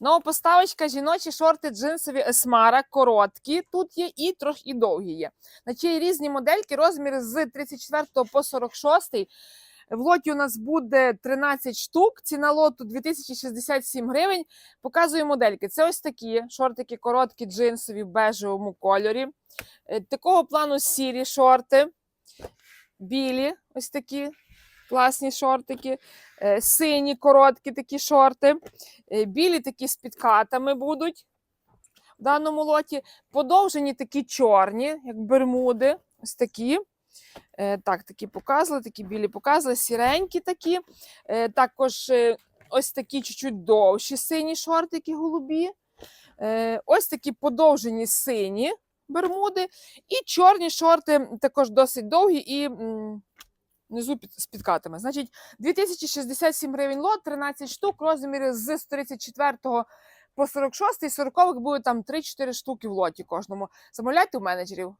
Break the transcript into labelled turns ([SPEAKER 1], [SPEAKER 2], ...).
[SPEAKER 1] Нова поставочка жіночі шорти джинсові есмара, короткі. Тут є і трохи і довгі є. Значить, є різні модельки, розміри з 34 по 46. В лоті у нас буде 13 штук. Ціна лоту 2067 гривень. Показую модельки. Це ось такі шортики короткі, джинсові в бежевому кольорі. Е, Такого плану сірі шорти, білі, ось такі класні шортики, е, сині короткі такі шорти, е, білі такі з підкатами будуть в даному лоті. Подовжені такі чорні, як бермуди, ось такі. Е, Так, такі показували, такі білі показували, сіренькі такі. Також ось такі чуть-чуть довші сині шортики голубі. Ось такі подовжені сині бермуди. І чорні шорти також досить довгі і внизу під, з підкатами. Значить, 2067 гривень лот, 13 штук, розміри з 34 по 46, 40 буде там 3-4 штуки в лоті кожному. Замовляйте у менеджерів.